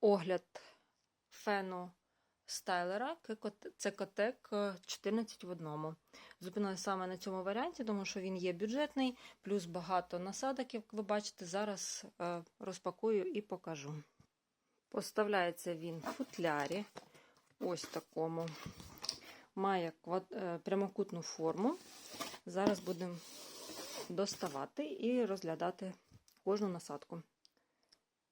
огляд фену стайлера Цекотек 14 в одному. Зупинилася саме на цьому варіанті, тому що він є бюджетний, плюс багато насадок, як ви бачите, зараз е, розпакую і покажу. Поставляється він в футлярі, ось такому. Має е, прямокутну форму. Зараз будемо доставати і розглядати кожну насадку.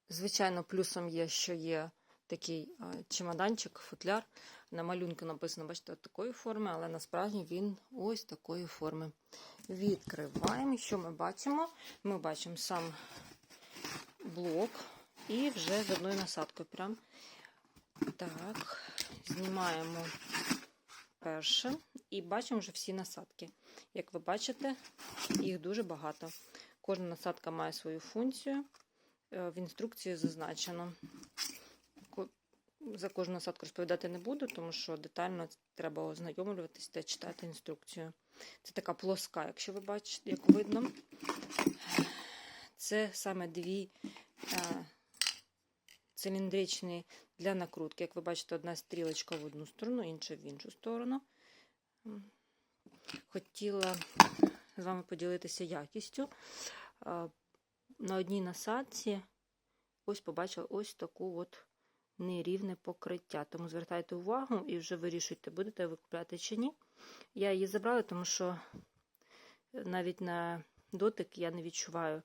Звичайно, плюсом є, що є такий е, чемоданчик, футляр. На малюнку написано, бачите, такої форми, але насправді він ось такої форми. Відкриваємо. Що ми бачимо? Ми бачимо сам блок і вже з одною насадкою. Прям так, знімаємо перше і бачимо вже всі насадки. Як ви бачите, їх дуже багато. Кожна насадка має свою функцію. Е, В інструкції зазначено. За кожну насадку розповідати не буду, тому що детально треба ознайомлюватись та читати інструкцію. Це така плоска, якщо ви бачите, як видно. Це саме дві е, циліндричні для накрутки. Як ви бачите, одна стрілочка в одну сторону, інша в іншу сторону. Хотіла з вами поділитися якістю. Е, На одній насадці ось побачила ось таку от нерівне покриття. Тому звертайте увагу і вже вирішуйте, будете ви купляти чи ні. Я її забрала, тому що навіть на дотик я не відчуваю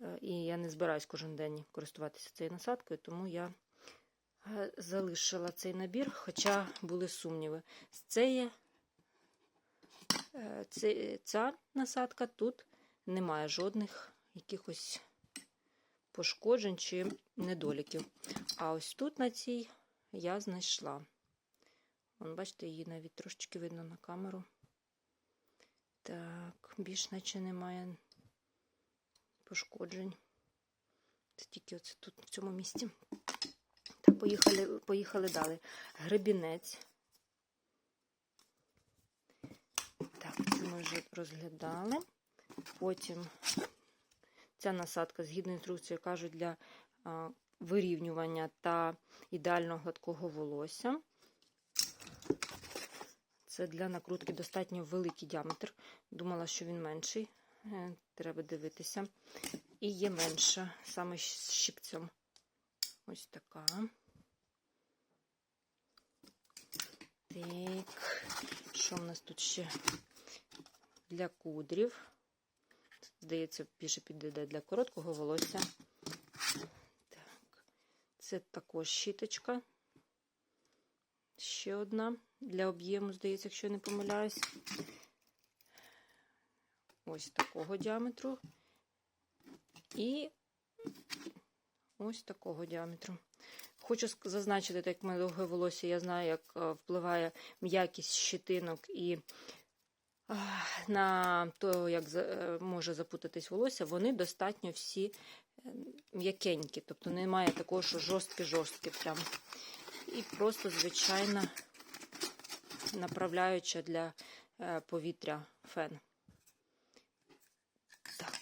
е, і я не збираюсь кожен день користуватися цією насадкою, тому я е, залишила цей набір, хоча були сумніви. З цієї е, це- ця насадка тут немає жодних якихось пошкоджень чи недоліків. А ось тут на цій я знайшла. Вон, бачите, її навіть трошечки видно на камеру. Так, більш наче немає пошкоджень. Тільки оце тут, в цьому місці. Так, поїхали, поїхали далі. Гребінець. Так, це ми вже розглядали. Потім ця насадка, згідно інструкції, кажуть, для вирівнювання та ідеально гладкого волосся. Це для накрутки достатньо великий діаметр. Думала, що він менший. Е, Треба дивитися. І є менша, саме з щипцем. Ось така. Так, що в нас тут ще для кудрів? Здається, більше підійде для короткого волосся. Так, це також щіточка. Ще одна для об'єму, здається, якщо я не помиляюсь. Ось такого діаметру. І ось такого діаметру. Хочу зазначити, так як в мене довге волосся, я знаю, як е, впливає м'якість щитинок і на те, як е, може запутатись волосся, вони достатньо всі е, м'якенькі. Тобто немає такого, що жорстке-жорстке прям. І просто звичайна направляюча для е, повітря фен. Так.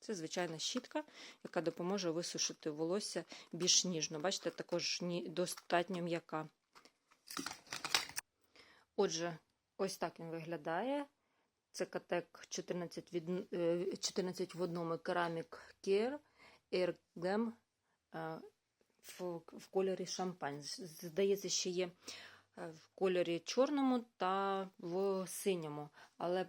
Це звичайна щітка, яка допоможе висушити волосся більш ніжно. Бачите, також достатньо м'яка. Отже, ось так він виглядає. Це катек 14, від, е, 14 в одному Ceramic Care Air Glam е, в, кольорі шампань. Здається, ще є е, в кольорі чорному та в синьому. Але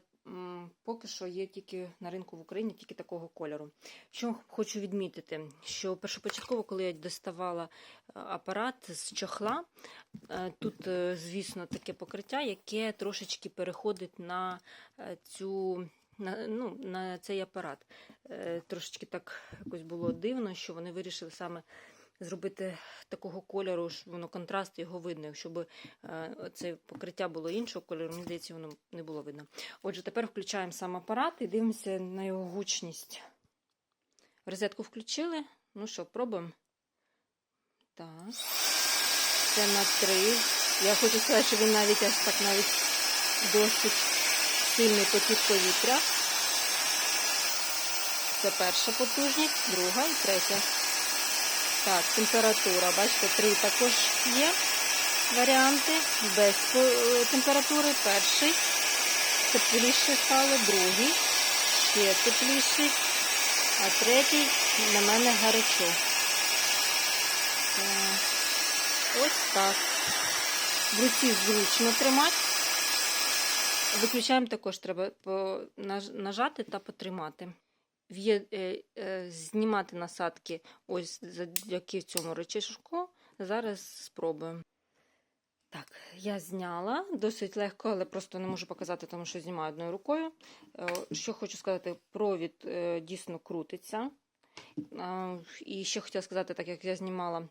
поки що є тільки на ринку в Україні тільки такого кольору. Що хочу відмітити, що першопочатково, коли я доставала е, апарат з чохла, е, тут, е, звісно, таке покриття, яке трошечки переходить на цю. На, ну, на цей апарат. Е, трошечки так якось було дивно, що вони вирішили саме зробити такого кольору, щоб воно контраст його видно. Якщо б е, це покриття було іншого кольору, мені здається, воно не було видно. Отже, тепер включаємо сам апарат і дивимося на його гучність. Розетку включили. Ну що, пробуємо. Так. Це на три. Я хочу сказати, що він навіть аж так навіть досить сильний потік повітря. Це перша потужність, друга і третя. Так, температура, бачите, три також є варіанти. Без е, температури. Перший тепліше стало, другий ще тепліший, а третій на мене гарячо. Ось так. В руці зручно тримати. Виключаємо також треба нажати та потримати. Е, е, Знімати насадки ось завдяки цьому речишку. Зараз спробуємо. Так, я зняла досить легко, але просто не можу показати, тому що знімаю одною рукою. Е, Що хочу сказати, провід дійсно крутиться. І ще хотіла сказати, так як я знімала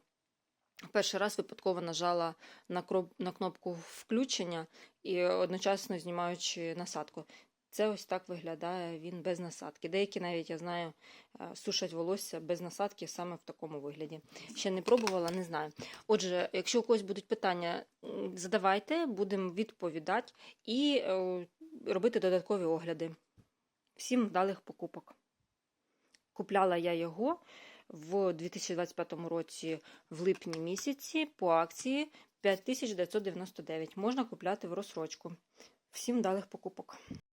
перший раз, випадково нажала на кнопку включення і одночасно знімаючи насадку. Це ось так виглядає він без насадки. Деякі навіть, я знаю, е, сушать волосся без насадки саме в такому вигляді. Ще не пробувала, не знаю. Отже, якщо у когось будуть питання, задавайте, будемо відповідати і е, робити додаткові огляди. Всім вдалих покупок. Купляла я його в 2025 році в липні місяці по акції 5999. Можна купляти в розсрочку. Всім вдалих покупок.